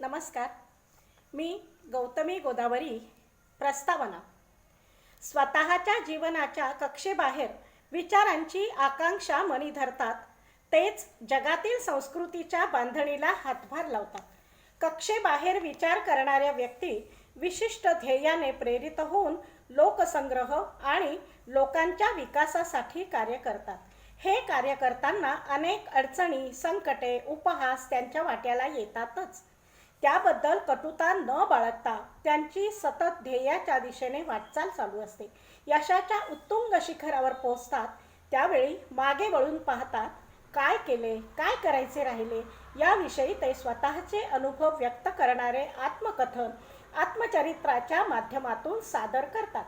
नमस्कार. मी गौतमी गोदावरी प्रस्तावना. स्वतःच्या जीवनाच्या कक्षेबाहेर विचारांची आकांक्षा मनी धरतात तेच जगातील संस्कृतीच्या बांधणीला हातभार लावतात. कक्षेबाहेर विचार करणाऱ्या व्यक्ती विशिष्ट ध्येयाने प्रेरित होऊन लोकसंग्रह आणि लोकांच्या विकासासाठी कार्य करतात. हे कार्य करताना अनेक अडचणी संकटे उपहास त्यांच्या वाट्याला येतातच. त्याबद्दल कटुता न बाळगता त्यांची सतत ध्येयाच्या दिशेने वाटचाल चालू असते. यशाच्या उत्तुंग शिखरावर पोहोचतात. त्यावेळी मागे वळून पाहतात काय केले? काय करायचे राहिले? याविषयी ते स्वतःचे अनुभव व्यक्त करणारे आत्मकथन आत्मचरित्राच्या माध्यमातून सादर करतात.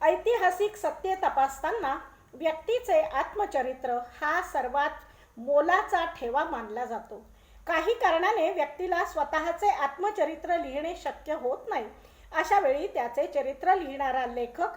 ऐतिहासिक सत्य तपासताना व्यक्तीचे आत्मचरित्र हा सर्वात मोलाचा ठेवा मानला जातो. काही कारणाने व्यक्तीला स्वतःचे आत्मचरित्र लिहिणे शक्य होत नाही. अशा वेळी त्याचे चरित्र लिहिणारा लेखक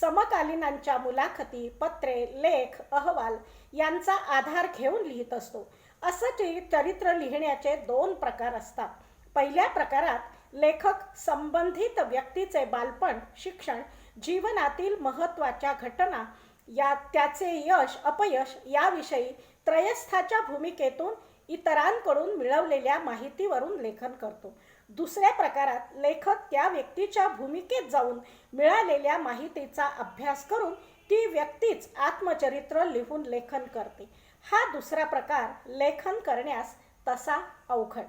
समकालीनांच्या मुलाखती पत्रे लेख अहवाल यांचा आधार घेऊन लिहित असतो. असं चे- चरित्र लिहिण्याचे दोन प्रकार असतात. पहिल्या प्रकारात लेखक संबंधित व्यक्तीचे बालपण शिक्षण जीवनातील महत्त्वाच्या घटना या त्याचे यश अपयश याविषयी त्रयस्थाच्या भूमिकेतून इतरांकडून मिळवलेल्या माहितीवरून लेखन करतो. दुसऱ्या प्रकारात लेखक त्या व्यक्तीच्या भूमिकेत जाऊन मिळालेल्या माहितीचा अभ्यास करून ती व्यक्तीच आत्मचरित्र लिहून लेखन करते. हा दुसरा प्रकार लेखन करण्यास तसा अवघड.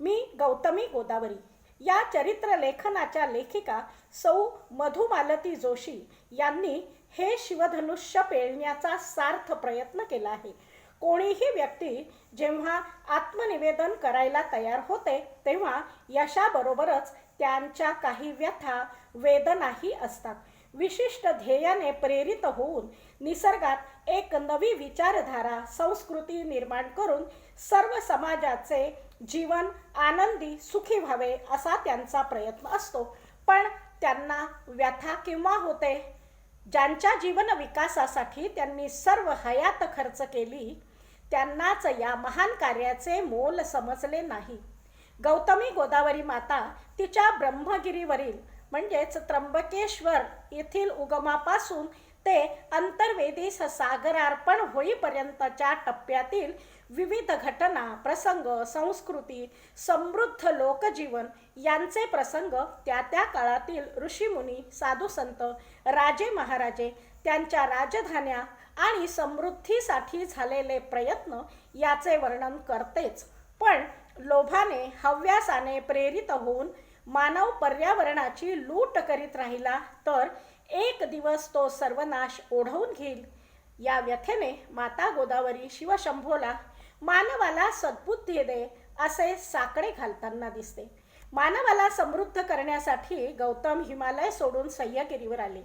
मी गौतमी गोदावरी. या चरित्र लेखनाच्या लेखिका सौ मधुमालती जोशी यांनी हे शिवधनुष्य पेळण्याचा सार्थ प्रयत्न केला आहे. कोणीही व्यक्ती जेव्हा आत्मनिवेदन करायला तयार होते तेव्हा यशाबरोबरच त्यांच्या काही व्यथा वेदनाही असतात. विशिष्ट ध्येयाने प्रेरित होऊन निसर्गात एक नवी विचारधारा संस्कृती निर्माण करून सर्व समाजाचे जीवन आनंदी सुखी व्हावे असा त्यांचा प्रयत्न असतो. पण त्यांना व्यथा किंवा होते? ज्यांच्या जीवन विकासासाठी त्यांनी सर्व हयात खर्च केली त्यांनाच या महान कार्याचे मोल समजले नाही. गौतमी गोदावरी माता तिच्या ब्रह्मगिरीवरील म्हणजेच त्र्यंबकेश्वर येथील उगमापासून ते अंतर्वेदीस सागरार्पण होईपर्यंतच्या टप्प्यातील विविध घटना प्रसंग संस्कृती समृद्ध लोकजीवन यांचे प्रसंग त्या त्या काळातील ऋषीमुनी साधुसंत राजे महाराजे त्यांच्या राजधान्या आणि समृद्धीसाठी झालेले प्रयत्न याचे वर्णन करतेच. पण लोभाने हव्यासाने प्रेरित होऊन मानव पर्यावरणाची लूट करीत राहिला तर एक दिवस तो सर्वनाश ओढवून घेईल. या व्यथेने माता गोदावरी शिवशंभोला मानवाला सद्बुद्धी दे असे साकडे घालताना दिसते. मानवाला समृद्ध करण्यासाठी गौतम हिमालय सोडून सह्यागिरीवर आले.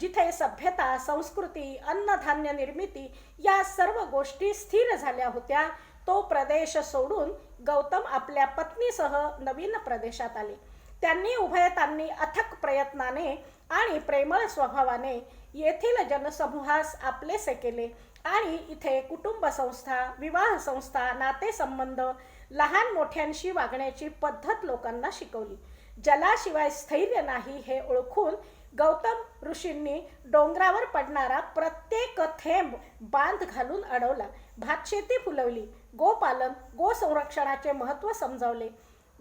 जिथे सभ्यता संस्कृती अन्नधान्य निर्मिती या सर्व गोष्टी स्थिर झाल्या होत्या तो प्रदेश सोडून गौतम आपल्या पत्नीसह नवीन प्रदेशात आले. त्यांनी उभयतांनी अथक प्रयत्नाने आणि प्रेमळ स्वभावाने येथील जनसमूहास आपलेसे केले आणि इथे कुटुंब संस्था विवाह संस्था नातेसंबंध लहान मोठ्यांशी वागण्याची पद्धत लोकांना शिकवली. जलाशिवाय स्थैर्य नाही हे ओळखून गौतम ऋषींनी डोंगरावर पडणारा प्रत्येक थेंब बांध घालून अडवला. भातशेती फुलवली. गोपालन गोसंरक्षणाचे महत्त्व समजावले.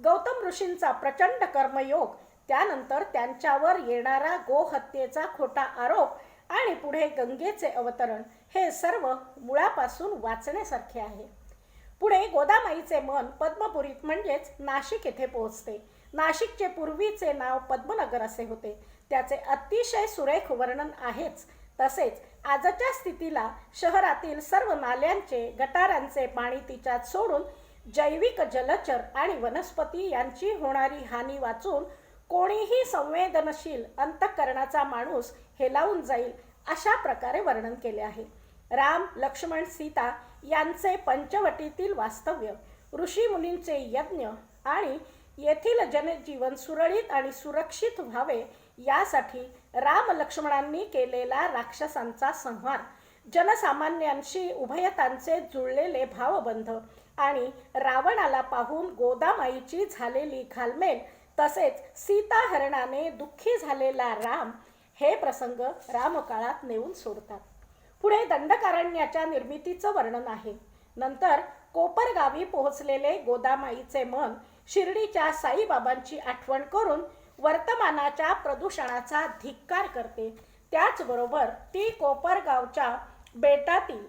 गौतम ऋषींचा प्रचंड कर्मयोग त्यानंतर त्यांच्यावर येणारा गोहत्येचा खोटा आरोप आणि पुढे गंगेचे अवतरण हे सर्व मुळापासून वाचण्यासारखे आहे. पुढे गोदामाईचे मन पद्मपुरीत म्हणजेच नाशिक येथे पोहोचते. नाशिकचे पूर्वीचे नाव पद्मनगर असे होते. त्याचे अतिशय सुरेख वर्णन आहेच. तसेच आजच्या स्थितीला शहरातील सर्व नाल्यांचे गटारांचे पाणी तिच्यात सोडून जैविक जलचर आणि वनस्पती यांची होणारी हानी वाचून कोणीही संवेदनशील अंतःकरणाचा माणूस हेलावून जाईल अशा प्रकारे वर्णन केले आहे. राम लक्ष्मण सीता यांचे पंचवटीतील वास्तव्य ऋषीमुनींचे यज्ञ आणि येथील जनजीवन सुरळीत आणि सुरक्षित व्हावे यासाठी राम लक्ष्मणांनी केलेला राक्षसांचा संहार. जनसामान्यांशी उभयतांचे जुळलेले भावबंध आणि रावणाला पाहून गोदामाईची झालेली घालमेल तसेच सीताहरणाने दुःखी झालेला राम हे प्रसंग रामकाळात नेऊन सोडतात. पुढे दंडकारण्याच्या निर्मितीचं वर्णन आहे. नंतर कोपरगावी पोहोचलेले गोदामाईचे मन शिर्डीच्या साईबाबांची आठवण करून वर्तमानाच्या प्रदूषणाचा धिक्कार करते. त्याचबरोबर ती कोपरगावच्या बेटातील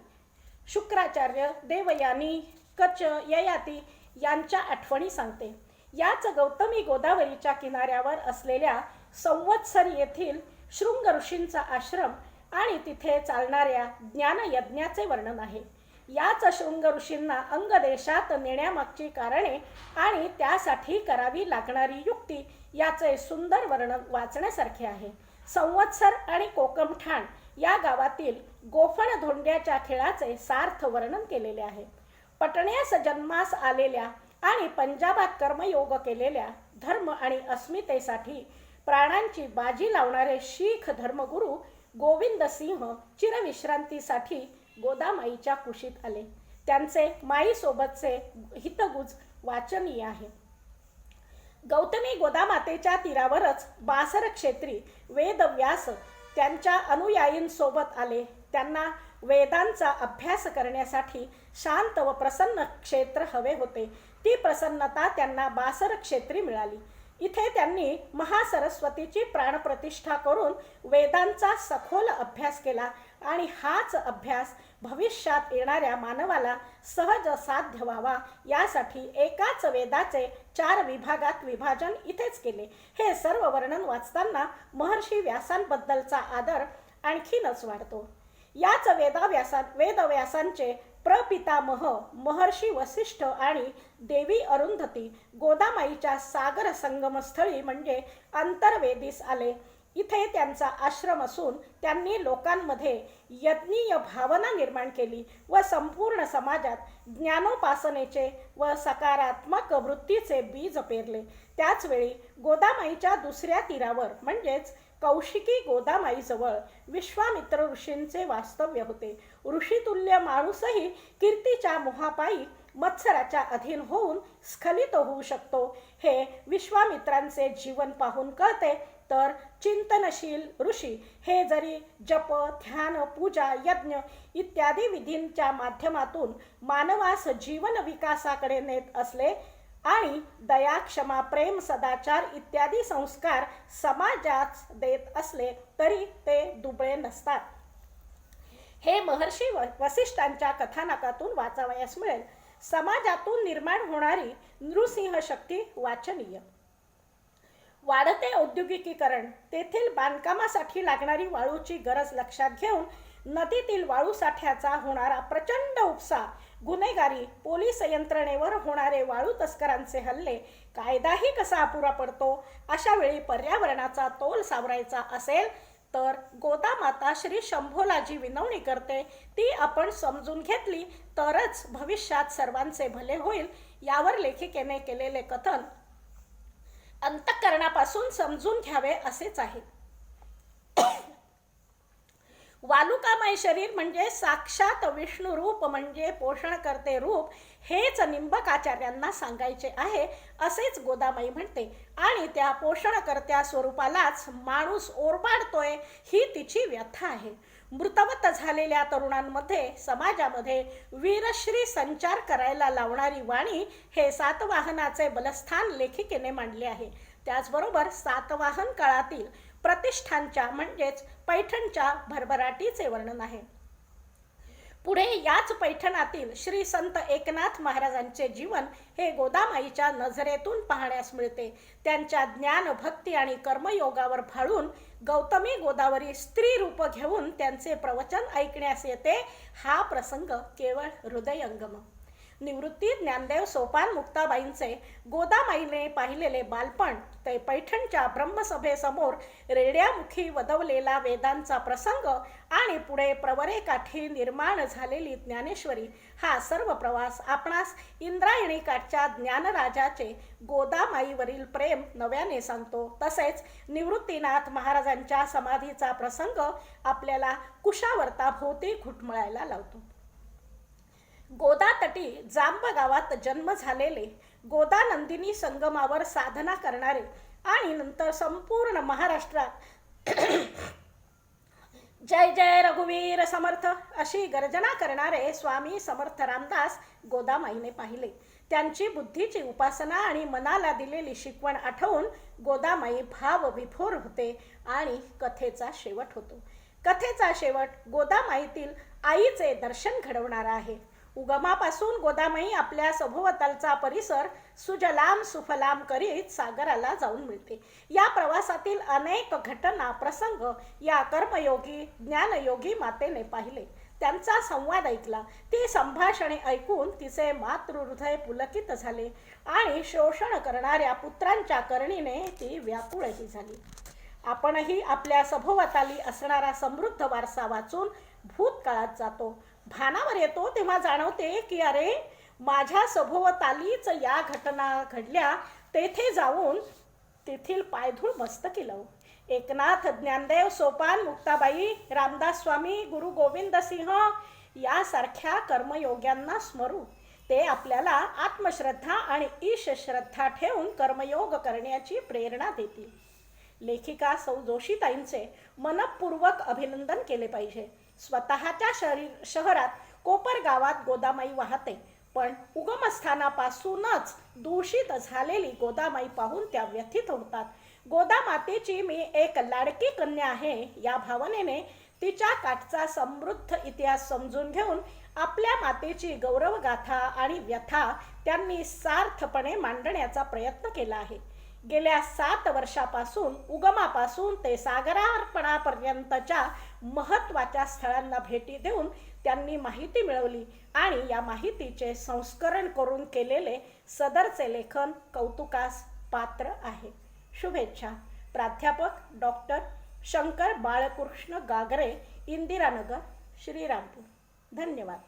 शुक्राचार्य देवयानी कच ययाती यांच्या आठवणी सांगते. याच गौतमी गोदावरीच्या किनाऱ्यावर असलेल्या संवत्सर येथील शृंग ऋषींचा आश्रम आणि तिथे चालणाऱ्या ज्ञानयज्ञाचे वर्णन आहे. याच शृंग ऋषींना अंगदेशात नेण्यामागची कारणे आणि त्यासाठी करावी लागणारी युक्ती याचे सुंदर वर्णन वाचण्यासारखे आहे. संवत्सर आणि कोकमठाण या गावातील गोफण धोंड्याच्या खेळाचे सार्थ वर्णन केलेले आहे. पटण्यास जन्मास आलेल्या आणि पंजाबात कर्मयोग केलेल्या धर्म आणि अस्मितेसाठी प्राणांची बाजी लावणारे शीख धर्मगुरू गोविंद सिंह चिरविश्रांतीसाठी गोदामाईच्या कुशीत आले. त्यांचे माईसोबतचे हितगुज वाचनीय आहे. गौतमी गोदामातेच्या तीरावरच बासर क्षेत्री वेदव्यास त्यांच्या अनुयायींसोबत आले. त्यांना वेदांचा अभ्यास करण्यासाठी शांत व प्रसन्न क्षेत्र हवे होते. ती प्रसन्नता त्यांना बासर क्षेत्री मिळाली. इथे त्यांनी महासरस्वतीची प्राणप्रतिष्ठा करून वेदांचा सखोल अभ्यास केला आणि हाच अभ्यास भविष्यात येणाऱ्या मानवाला सहज साध्य व्हावा. यासाठी एकाच वेदाचे चार विभागात विभाजन इथेच केले. हे सर्व वर्णन वाचताना महर्षी व्यासांबद्दलचा आदर आणखीनच वाढतो. याच वेदाव्यासा वेदव्यासांचे प्रपितामह महर्षी वसिष्ठ आणि देवी अरुंधती गोदामाईच्या सागर संगमस्थळी म्हणजे अंतर्वेदीस आले. इथे त्यांचा आश्रम असून त्यांनी लोकांमध्ये यज्ञीय भावना निर्माण केली व संपूर्ण समाजात ज्ञानोपासनेचे व सकारात्मक वृत्तीचे बीज पेरले. त्याचवेळी गोदामाईच्या दुसऱ्या तीरावर म्हणजेच कौशिकी गोदामाईजवळ विश्वामित्र ऋषींचे वास्तव्य होते. ऋषितुल्य माणूसही कीर्तीच्या मोहापायी मत्सराच्या अधीन होऊन स्खलित होऊ शकतो हे विश्वामित्रांचे जीवन पाहून कळते. तर चिंतनशील ऋषी हे जरी जप ध्यान पूजा यज्ञ इत्यादी विधींच्या माध्यमातून मानवास जीवन विकासाकडे नेत असले आणि दया क्षमा प्रेम सदाचार इत्यादी संस्कार समाजात देत असले तरी ते दुबळे नसतात. हे महर्षी व- वसिष्ठांच्या कथानकातून वाचावयास मिळेल. समाजातून निर्माण होणारी नृसिंह शक्ती वाचनीय. वाढते औद्योगिकीकरण तेथील बांधकामासाठी लागणारी वाळूची गरज लक्षात घेऊन नदीतील वाळू साठ्याचा होणारा प्रचंड उपसा गुन्हेगारी पोलीस यंत्रणेवर होणारे वाळू तस्करांचे हल्ले कायदाही कसा अपुरा पडतो अशा वेळी पर्यावरणाचा तोल सावरायचा असेल तर गोदामाता श्री शंभोला जी विनवणी करते ती आपण समजून घेतली तरच भविष्यात सर्वांचे भले होईल यावर लेखिकेने केलेले कथन अंतःकरणापासून समजून घ्यावे असेच आहे. वालुकामय शरीर म्हणजे साक्षात विष्णू म्हणजे रूप म्हणजे पोषण करते रूप हेच निंबकाचार्यांना सांगायचे आहे असेच गोदामाई म्हणते. आणि त्या पोषणकर्त्या स्वरूपालाच माणूस ओरबाडतोय ही तिची व्यथा आहे. मृतवत झालेल्या तरुणांमध्ये समाजामध्ये वीरश्री संचार करायला लावणारी वाणी हे सातवाहनाचे बलस्थान लेखिकेने मांडले आहे. त्याचबरोबर सातवाहन काळातील प्रतिष्ठानच्या म्हणजेच पैठणच्या भरभराटीचे वर्णन आहे. पुढे याच पैठणातील श्री संत एकनाथ महाराजांचे जीवन हे गोदामाईच्या नजरेतून पाहण्यास मिळते. त्यांच्या ज्ञान भक्ती आणि कर्मयोगावर भाळून गौतमी गोदावरी स्त्री रूप घेऊन त्यांचे प्रवचन ऐकण्यास येते. हा प्रसंग केवळ हृदयंगम. निवृत्ती ज्ञानदेव सोपान मुक्ताबाईंचे गोदामाईने पाहिलेले बालपण ते पैठणच्या ब्रह्मसभेसमोर रेड्यामुखी वदवलेला वेदांचा प्रसंग आणि पुढे प्रवरेकाठी निर्माण झालेली ज्ञानेश्वरी हा सर्व प्रवास आपणास इंद्रायणी काठच्या ज्ञानराजाचे गोदामाईवरील प्रेम नव्याने सांगतो. तसेच निवृत्तीनाथ महाराजांच्या समाधीचा प्रसंग आपल्याला कुशावर्ता भोवती घुटमळायला लावतो. गोदातटी जांब गावात जन्म झालेले गोदानंदिनी संगमावर साधना करणारे आणि नंतर संपूर्ण महाराष्ट्रात जय जय रघुवीर समर्थ अशी गर्जना करणारे स्वामी समर्थ रामदास गोदामाईने पाहिले. त्यांची बुद्धीची उपासना आणि मनाला दिलेली शिकवण आठवून गोदामाई भावविभोर होते आणि कथेचा शेवट होतो. कथेचा शेवट गोदामाईतील आईचे दर्शन घडवणारा आहे. उगमापासून गोदामाई आपल्या सभोवतालचा परिसर सुजलाम सुफलाम करीत सागराला जाऊन मिळते. या प्रवासातील अनेक घटना प्रसंग या कर्मयोगी ज्ञानयोगी मातेने पाहिले. त्यांचा संवाद ऐकला. ती संभाषणे ऐकून तिचे मातृहृदय पुलकित झाले आणि शोषण करणाऱ्या पुत्रांच्या करणीने ती व्याकुळही झाली. आपणही आपल्या सभोवताली असणारा समृद्ध वारसा वाचून भूतकाळात जातो. भानावर येतो तेव्हा जाणवते की अरे माझ्या सभोवतालीच या घटना घडल्या. तेथे जाऊन तेथील पायधूळ मस्तकी लावू एकनाथ ज्ञानदेव सोपान मुक्ताबाई रामदास स्वामी गुरु गोविंद सिंह यासारख्या कर्मयोग्यांना स्मरू. ते आपल्याला आत्मश्रद्धा आणि ईशश्रद्धा ठेवून कर्मयोग करण्याची प्रेरणा देतील. लेखिका सौ जोशीताईंचे मनपूर्वक अभिनंदन केले पाहिजे. स्वतःच्या शरीर शहरात कोपर गावात गोदामाई वाहते. पण उगमस्थानापासूनच दूषित झालेली गोदामाई पाहून त्या व्यथित होतात. गोदामातेची मी एक लाडकी कन्या आहे या भावनेने तिच्या काठचा समृद्ध इतिहास समजून घेऊन आपल्या मातेची गौरवगाथा आणि व्यथा त्यांनी सार्थपणे मांडण्याचा प्रयत्न केला आहे. गेल्या सात वर्षापासून उगमापासून ते सागरार्पणापर्यंतच्या महत्त्वाच्या स्थळांना भेटी देऊन त्यांनी माहिती मिळवली आणि या माहितीचे संस्करण करून केलेले सदरचे लेखन कौतुकास पात्र आहे. शुभेच्छा. प्राध्यापक डॉक्टर शंकर बाळकृष्ण गागरे इंदिरानगर श्रीरामपूर. धन्यवाद.